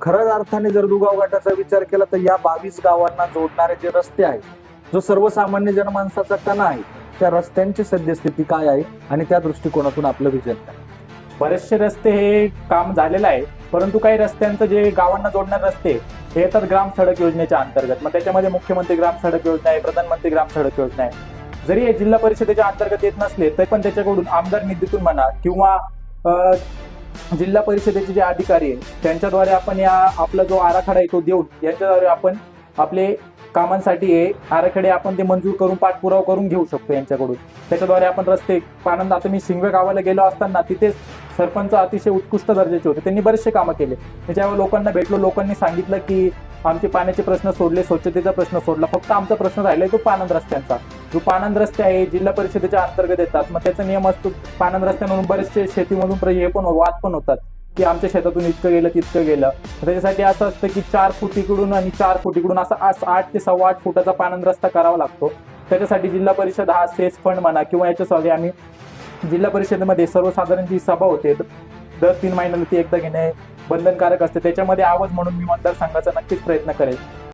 खऱ्याच अर्थाने जर दुगाव गटाचा विचार केला तर या बावीस गावांना जोडणारे जे रस्ते आहेत जो सर्वसामान्य जनमानसाचा कणा आहे त्या रस्त्यांची सद्यस्थिती काय आहे आणि त्या दृष्टिकोनातून आपलं विजन काय? बरेचसे रस्ते हे काम झालेलं आहे परंतु काही रस्त्यांचं जे गावांना जोडणारे रस्ते हे येतात ग्राम सडक योजनेच्या अंतर्गत. मग त्याच्यामध्ये मुख्यमंत्री ग्राम सडक योजना आहे प्रधानमंत्री ग्राम सडक योजना आहे. जरी हे जिल्हा परिषदेच्या अंतर्गत येत नसले तरी पण त्याच्याकडून आमदार निधीतून म्हणा किंवा जिल्हा परिषदेचे जे अधिकारी आहेत त्यांच्याद्वारे आपण या आपला जो आराखडा आहे तो देऊन यांच्याद्वारे आपण आपले कामांसाठी हे आराखडे आपण ते मंजूर करून पाठपुरावा करून घेऊ शकतो यांच्याकडून. त्याच्याद्वारे आपण रस्ते पानंद आता मी शिंगवे गावाला गेलो असताना तिथे सरपंच अतिशय उत्कृष्ट दर्जाचे होते. त्यांनी बरेचसे कामं केले. त्याच्यावर लोकांना भेटलो लोकांनी सांगितलं की आमचे पाण्याचे प्रश्न सोडले स्वच्छतेचा प्रश्न सोडला. फक्त आमचा प्रश्न राहिला तो पानंद रस्त्यांचा. जो पानंद रस्ते आहे जिल्हा परिषदेच्या अंतर्गत येतात. मग त्याचा नियम असतो पानंद रस्त्यामधून बरेचसे शेतीमधून हे पण हो, वाद पण होतात. की आमच्या शेतातून इतकं गेलं तितकं गेलं. त्याच्यासाठी असं असतं की चार फूट इकडून आणि चार फूट इकडून असा आठ ते सव्वा आठ फुटाचा पानंद रस्ता करावा लागतो. त्याच्यासाठी जिल्हा परिषद हा सेस फंड म्हणा किंवा याच्यासाठी आम्ही जिल्हा परिषदेमध्ये सर्वसाधारण जी सभा होते दर तीन महिन्याला ती एकदा घेणे बंधनकारक असते. त्याच्यामध्ये आवाज म्हणून मी मतदारसंघाचा नक्कीच प्रयत्न करेल